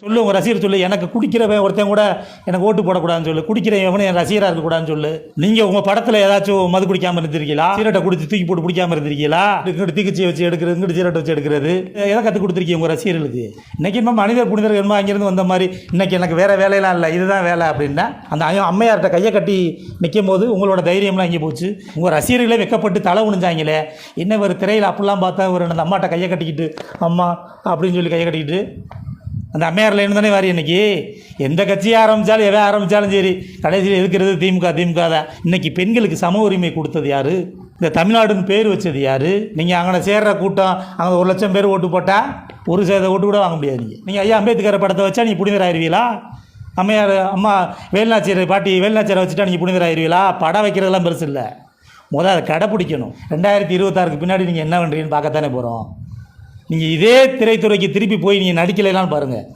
சொல்லு உங்கள் ரசிகர் சொல்லு. எனக்கு குடிக்கிறவன் ஒருத்தன் கூட எனக்கு ஓட்டு போடக்கூடாதுன்னு சொல்லு. குடிக்கிறவன் எவனும் என் ரசிகராக இருக்கக்கூடாதுன்னு சொல்லு. நீங்கள் உங்கள் படத்தில் ஏதாச்சும் மது குடிக்காமல் இருந்திருக்கீங்களா? சீரட்டை குடிச்சு தூக்கி போட்டு பிடிக்காம இருந்திருக்கீங்களா? இங்கிட்டு தீக்குச்சி வச்சு எடுக்கிறது இங்கிட்டு சீரட்டை வச்சு எடுக்கிறது. எதை கற்றுக் கொடுத்துருக்கீங்க உங்கள் ரசிகர்களுக்கு? இன்னைக்கு என்ன மனிதர் புனிதர் என்னமோ அங்கேருந்து வந்த மாதிரி இன்னைக்கு எனக்கு வேறு வேலையெல்லாம் இல்லை. இதுதான் வேலை அப்படின்னா அந்த ஐயா- அம்மையார்கிட்ட கையை கட்டி நிற்கும் போது உங்களோட தைரியம்லாம் இங்கே போச்சு? உங்கள் ரசிகர்களே வெக்கப்பட்டு தலை உணிஞ்சாங்களே என்ன ஒரு திரையில் அப்படிலாம் பார்த்தா ஒரு அந்த அம்மாட்ட கையை கட்டிக்கிட்டு அம்மா அப்படின்னு சொல்லி கையை கட்டிக்கிட்டு அந்த அம்மையார் தானே வாரி இன்றைக்கி எந்த கட்சியை ஆரம்பித்தாலும் எதை ஆரம்பித்தாலும் சரி கடைசியில் இருக்கிறது திமுக திமுக தான். இன்றைக்கி பெண்களுக்கு சம உரிமை கொடுத்தது யார்? இந்த தமிழ்நாடுன்னு பேர் வச்சது யார்? நீங்கள் அங்கே சேர்கிற கூட்டம் அங்கே ஒரு லட்சம் பேர் ஓட்டு போட்டால் ஒரு சேத ஓட்டு கூட வாங்க முடியாது. நீங்கள் நீங்கள் ஐயா அம்பேத்கர் படத்தை வச்சா நீங்கள் புனிதர் ஆயிருவீங்களா அம்மையார் அம்மா வேலுநாச்சியர் பாட்டி வேலுநாச்சியரை வச்சுட்டா நீங்கள் புனிதர் ஆயிருவீங்களா படம் வைக்கிறதெல்லாம் பெருசு இல்லை. முதல்ல அதை கடைப்பிடிக்கணும். ரெண்டாயிரத்தி இருபத்தாறுக்கு பின்னாடி நீங்கள் என்ன பண்ணுறீங்கன்னு பார்க்கத்தானே போகிறோம் நீங்கள் இதே திரைத்துறைக்கு திருப்பி போய் நீங்கள் நடிக்கலைலாம் பாருங்கள்